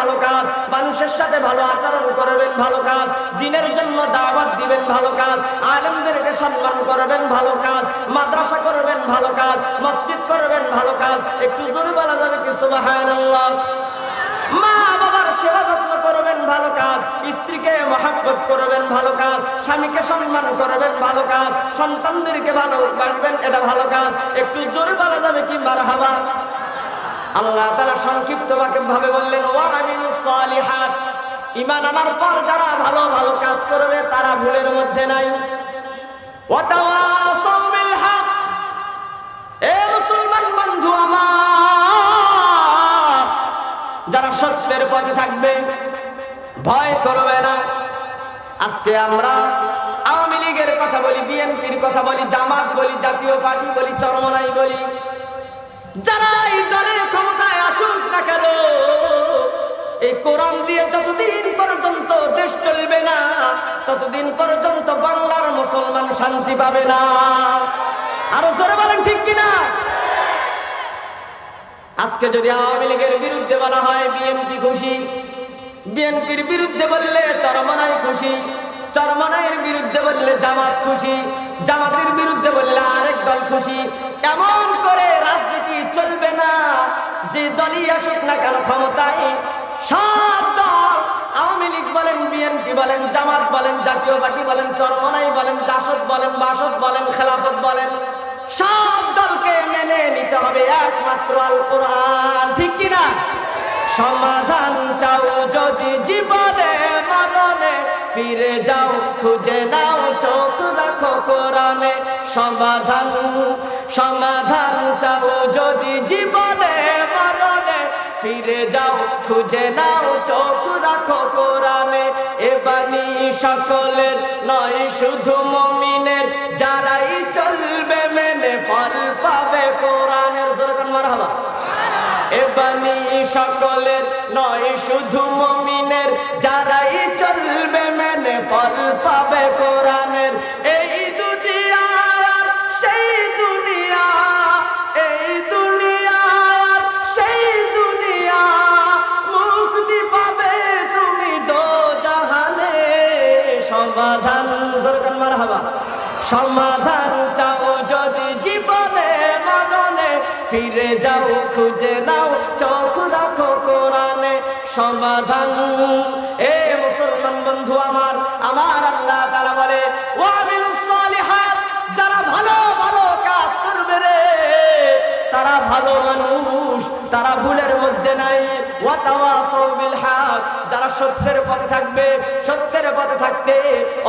ভালো কাজ মানুষের সাথে ভালো আচরণ করবেন ভালো কাজ দিনের জন্য দাওয়াত দিবেন ভালো কাজ আলেমদেরকে সম্মান করবেন ভালো কাজ মাদ্রাসা করবেন ভালো কাজ মসজিদ করবেন ভালো কাজ একটু জোরে বলা যাবে কি সুবহানাল্লাহ মা বাবার সেবা যত্ন করবেন ভালো কাজ, স্ত্রীকে মহাব্বত করবেন ভালো কাজ, স্বামীকে সম্মান করবেন ভালো কাজ, সন্তানদেরকে ভালো বাড়বেন এটা ভালো কাজ। একটু জোরে বলা যাবে কি? মার হাবা আল্লাহ তারা সংক্ষিপ্ত ভাবে বললেন, ওয়া আমিনুস সালিহাত। ইমান আনার পর যারা ভালো ভালো কাজ করবে, তারা ভুলের মধ্যে নাই। ওয়া সত্যের পথে থাকবে। ভয় করবে না। আজকে আমরা আওয়ামী লীগের কথা বলি, বিএনপির কথা বলি, জামাত বলি, জাতীয় পার্টি বলি, চরমনাই বলি। যারা এই দলের ক্ষমতায় আসুক না কেন, এই কোরআন দিয়ে যতদিন পর্যন্ত দেশ চলবে না, ততদিন পর্যন্ত বাংলার মুসলমান শান্তি পাবে না। আরও জোরে বলেন ঠিক কিনা? আজকে যদি আওয়ামী লীগের বিরুদ্ধে বলা হয় বিএনপি খুশি, বিএনপির বিরুদ্ধে বললে চরমনাই খুশি, চরমনাইয়ের বিরুদ্ধে বললে জামাত খুশি, জামাতের বিরুদ্ধে বললে আরেক দল খুশি, এমন করে রাজনীতি চলবে না। যে দলই আসুক না কেন ক্ষমতায়, সব দল, আওয়ামী লীগ বলেন, বিএনপি বলেন, জামাত বলেন, জাতীয় পার্টি বলেন, চরমনাই বলেন, জাসদ বলেন, বাসদ বলেন, খেলাফত বলেন সব দলকে মেনে নিতে হবে একমাত্র আল কোরআন। ঠিক কিনা? সমাধান চাও যদি জীবনে, মরণে। ফিরে যাও, খুঁজে নাও, চোখ রাখো কোরআনে। সমাধান সমাধান চাও যদি জীবনে, মরণে। ফিরে যাও, খুঁজে নাও, চোখ রাখো কোরআনে। এ বাণী সকলের নয়, শুধু মমিনের। যারাই পাবে কোরআনের সরকার মারহাবা। এ বাণী সকলের নয়, শুধু মমিনের। যারাই চলবে, মেনে ফল পাবে কোরআনের। এই সেই দুনিয়া, এই দুনিয়া আর সেই দুনিয়া। মুক্তি পাবে তুমি দো জাহানে। সমাধান সরকার মারহাবা। সমাধান খুঁজে নাও, চোখ রাখো কোরআনে সমাধান। এ মুসলমান বন্ধু আমার আমার আল্লাহ তারা বলে ওয়াবিল সালিহাত, যারা ভালো ভালো কাজ করবে রে, তারা ভালো মানুষ তারা ভুলের মধ্যে নাই। যারা সত্যের পথে থাকবে, সত্যের পথে থাকতে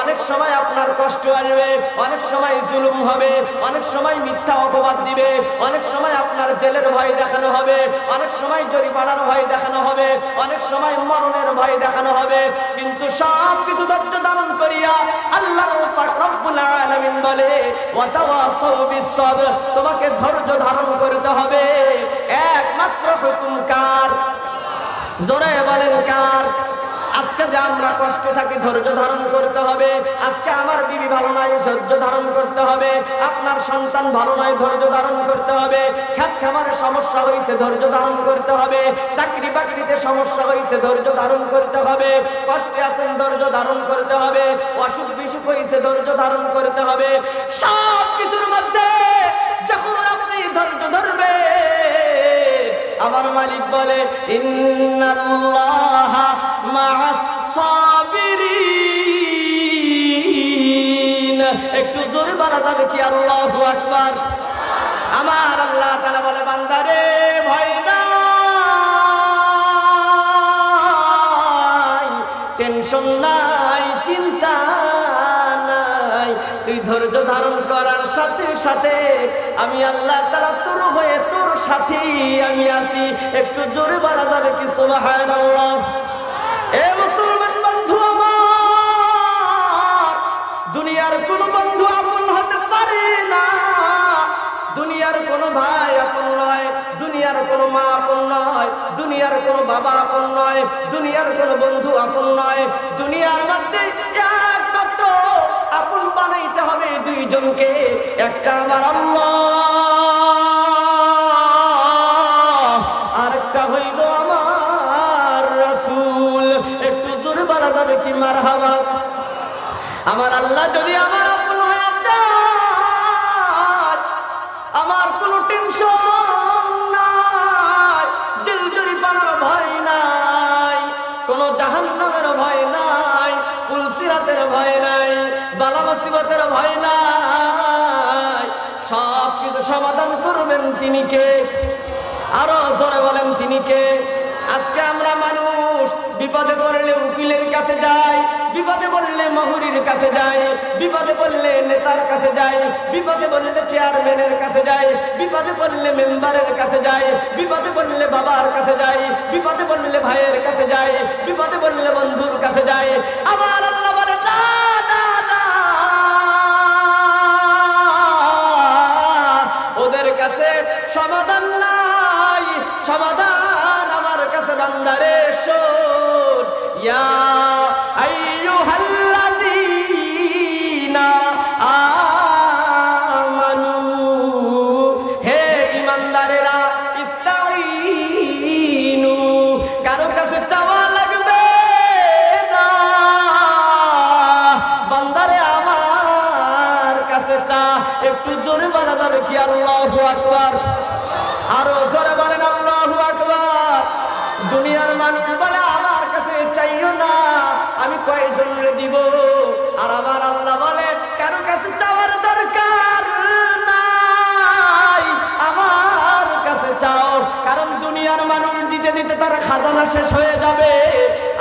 অনেক সময় আপনার কষ্ট আসবে, অনেক সময় জুলুম হবে, অনেক সময় মিথ্যা অপবাদ দিবে, অনেক সময় আপনার জেলের ভয় দেখানো হবে, অনেক সময় জরিমানার ভয় দেখানো হবে, অনেক সময় মরণের ভয় দেখানো হবে। কিন্তু সব কিছু ধৈর্য ধারণ করিয়া আল্লাহ বলে তোমাকে ধৈর্য ধারণ করতে হবে। একমাত্র হুকুম কার? জোরে বলেন কার? আজকে যে আমরা কষ্ট থাকি, ধৈর্য ধারণ করতে হবে। আজকে আমার বিবি ভালো নয় ধৈর্য ধারণ করতে হবে। আপনার সন্তান ভালো নয় ধৈর্য ধারণ করতে হবে। খ্যাত খামারে সমস্যা হয়েছে ধৈর্য ধারণ করতে হবে। চাকরি বাকরিতে সমস্যা হয়েছে ধৈর্য ধারণ করতে হবে। কষ্টে আছেন, ধৈর্য ধারণ করতে হবে। অসুখ বিসুখ হয়েছে ধৈর্য ধারণ করতে হবে। সব কিছুর মধ্যে আমার মালিক বলে একটু জোরে বলা যাবে কি? আল্লাহু আকবার। আমার আল্লাহ তাআলা বলে, বান্দারে, ভয় নাই, টেনশন নাই, চিন্তা নাই। তুই ধৈর্য ধারণ করার সাথে সাথে আমি আল্লাহ তারা তোর হয়ে তোর সাথে আমি আসি একটু জোরে বাড়া যাবে কি মুসলমান বন্ধু আমার, দুনিয়ার কোন বন্ধু আপন হতে পারে না। দুনিয়ার কোন ভাই আপন নয়, দুনিয়ার কোন মা আপন নয়, দুনিয়ার বাবা আপন নয়, দুনিয়ার কোনো বন্ধু আপন নয়, দুনিয়ার মধ্যে বানাইতে হবে দুইজনকে। একটা আমার আল্লাহ, আরেকটা হইল আমার রাসূল। একটু জোরে বলা যাবে কি? মারহাবা। আমার আল্লাহ যদি আমার আপন আমার কোনো টেনশন ভয় নাই, কোনো ভয় পুলসিরাতের ভয় নাই, বালা মুসিবতের ভয় নাই। সব কিছু সমাধান করবেন তিনি কে? আরও জোরে বলেন তিনি কে? আজকে আমরা মানুষ, বিপদে পড়লে উকিলের কাছে যাই, বিপদে পড়লে মহুরির কাছে যাই, বিপদে পড়লে নেতার কাছে যাই, বিপদে পড়লে চেয়ারম্যানের কাছে যাই, বিপদে পড়লে মেম্বারের কাছে যাই, বিপদে পড়লে বাবার কাছে যাই, বিপদে পড়লে ভাইয়ের কাছে যাই, বিপদে পড়লে একটু জোরে বলা যাবে কি? আল্লাহু আকবার। আরও জোরে বলেন, আল্লাহু আকবার। দুনিয়ার মানুষ বলে, আমার কাছে চাইও না, আমি কয়জন দিব? আর আমার আল্লাহ বলে, কারও কাছে চাওয়ার দরকার নাই, আমার কাছে চাও। কারণ দুনিয়ার মানুষ দিতে দিতে তার খাজানা শেষ হয়ে যাবে।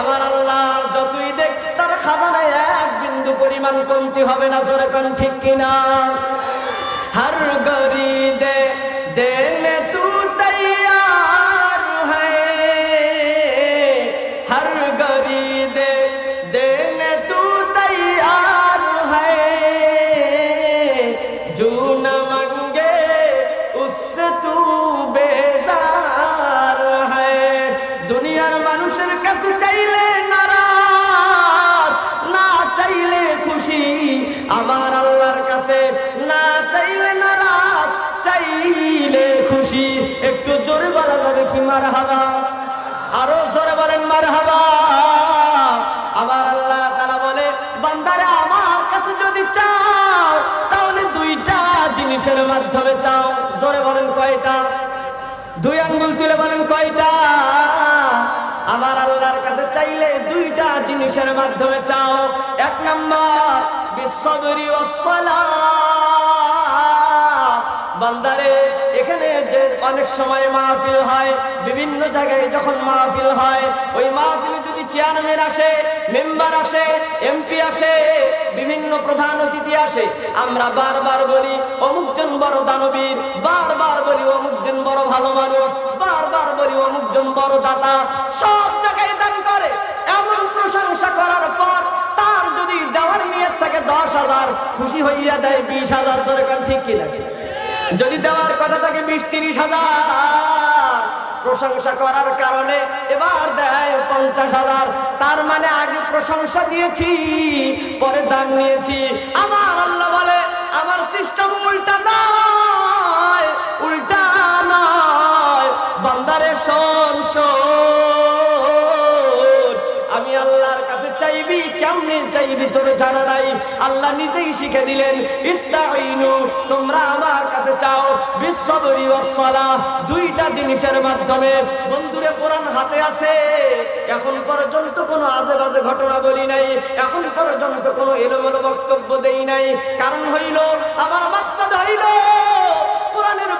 আমার আল্লাহ যতই দেখ, তার খাজানায় এক বিন্দু পরিমাণ কমতি হবে না, জোরে কোন ঠিক কিনা? हर गरी दे, देने तू तैयार है। हर गरी दे, देने तू तैयार है। जो न मंगे उससे तू बेजार है। दुनिया मानुषर कस चाहिए মার হাবা আরও জোরে বলেন মার হাবা আমার আল্লাহ তারা বলে, বান্দারে, আমার কাছে যদি চাও, তাহলে দুইটা জিনিসের মাধ্যমে চাও। জোরে বলেন কয়টা? দুই আঙ্গুল তুলে বলেন কয়টা? আমার আল্লাহর কাছে চাইলে দুইটা জিনিসের মাধ্যমে চাও। এক নম্বর বিশ্বদরি বান্দারে এখানে যে অনেক সময় মাহফিল হয়, বিভিন্ন জায়গায় যখন মাহফিল হয়, ওই মাহফিলে যদি চেয়ারম্যান আসে, মেম্বার আসে, এমপি আসে, বিভিন্ন প্রধান অতিথি আসে, আমরা বারবার বলি অমুকজন বড় দানবীর, বারবার বলি অমুকজন বড় ভালো মানুষ, বারবার বলি অমুকজন বড় দাতা। সব জায়গায় দান করে, এমন প্রশংসা করার পর তার যদি দেওয়ার নিয়ত থাকে দশ হাজার, খুশি হইয়া দেয় বিশ হাজার সরকার ঠিক কিনা? যদি দেওয়ার কথা থাকে বিশ তিরিশ হাজার। প্রশংসা করার কারণে এবার দেয় পঞ্চাশ হাজার। তার মানে আগে প্রশংসা দিয়েছি, পরে দান নিয়েছি। আমার আল্লাহ বলে, আমার সিস্টেম উল্টা নয় কেমনে জানা নাই? আল্লাহ নিজেই শিখে দিলেন ইস্তাইনু তোমরা আমার কাছে চাও দুইটা জিনিসের মাধ্যমে, বন্ধুরে কোরআন হাতে আছে, এখন পর্যন্ত কোনো আজে বাজে ঘটনা বলি নাই, এখন পর্যন্ত কোনো এলোমেলো বক্তব্য দেই নাই। কারণ হইল, আমার মাকসাদ হইল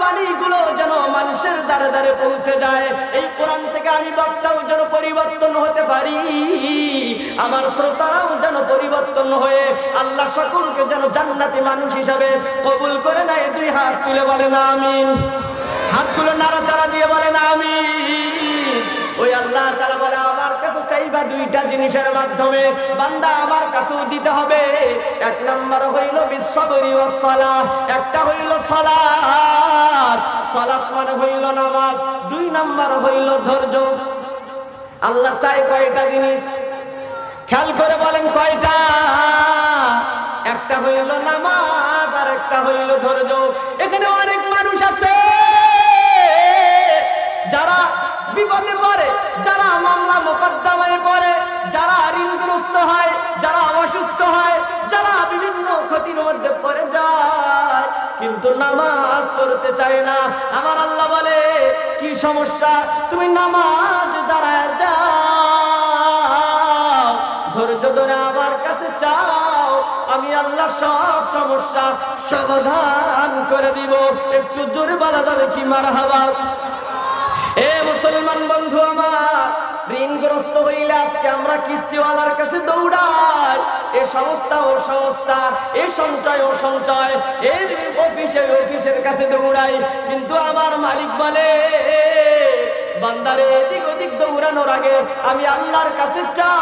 বাণীগুলো যেন মানুষের দ্বারে দ্বারে পৌঁছে যায়। এই কোরআন থেকে আমি বক্তাও যেন পরিবর্তন হতে পারি। আমার শ্রোতারাও যেন পরিবর্তন হয়ে আল্লাহ সকলকে যেন জান্নাতি মানুষ হিসাবে কবুল করে নেয়। দুই হাত তুলে বলে না আমিন। হাতগুলো নাড়াচাড়া দিয়ে বলে না আমিন। চাইবা দুইটা জিনিসের মাধ্যমে বান্দা আমার কাছেও দিতে হবে। এক নাম্বার হইল বিশ্ববরী ও সলা একটা হইল সলাৎ সলাৎ মানে হইল নামাজ, দুই নাম্বার হইল ধৈর্য। আল্লাহ চাই কয়টা জিনিস? খেয়াল করে বলেন কয়টা? একটা হইল নামাজ আর একটা হইল ধৈর্য। এখানে অনেক মানুষ আছে, যারা বিপদে পড়ে, যারা মামলা মোকদ্দমায় পড়ে, যারা ঋণগ্রস্ত হয়, যারা অসুস্থ হয়, যারা বিভিন্ন ক্ষতির মধ্যে পড়ে যায়, কিন্তু নামাজ পড়তে চায় না। আমার আল্লাহ বলে, কি সমস্যা? তুমি নামাজ দাঁড়ায় যাও, ধৈর্য ধরে আমার কাছে চাও, আমি আল্লাহ সব সমস্যা সমাধান করে দিব। একটু জোরে বলা যাবে কি মারা হাবা এ মুসলমান বন্ধু আমার, ঋণগ্রস্ত হইলে আজকে আমরা কিস্তিওয়ালার কাছে দৌড়াই। এ সংস্থা ও সংস্থা, এ সঞ্চয় ও সঞ্চয় এই অফিসে অফিসের কাছে দৌড়াই। কিন্তু আমার মালিক বলে, বান্দারে, এদিক ওদিক দৌড়ানোর আগে আমি আল্লাহর কাছে চা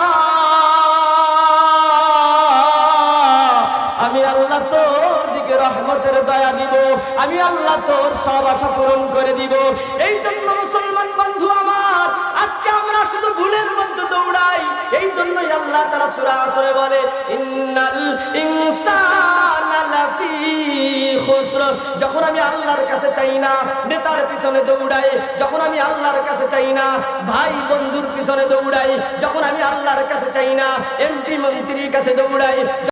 আমি আল্লাহ তোর দিকে রহমতের দয়া দিব। আমি আল্লাহ তোর সব আশা পূরণ করে দিব। এই জন্য মুসলমান বন্ধু আমার, আজকে আমরা শুধু ভুলের মধ্যে দৌড়াই। এই জন্যই আল্লাহ তারা সুরা আসরে বলে, ইন্নাল যখন আমি আল্লাহর কাছে চাই না, নেতার পিছনে দৌড়াই, যখন আমি আল্লাহর কাছে চাই না, ভাই বন্ধুর পিছনে দৌড়াই, যখন আমি আল্লাহর কাছে চাই না, এমপি মন্ত্রীর কাছে দৌড়াই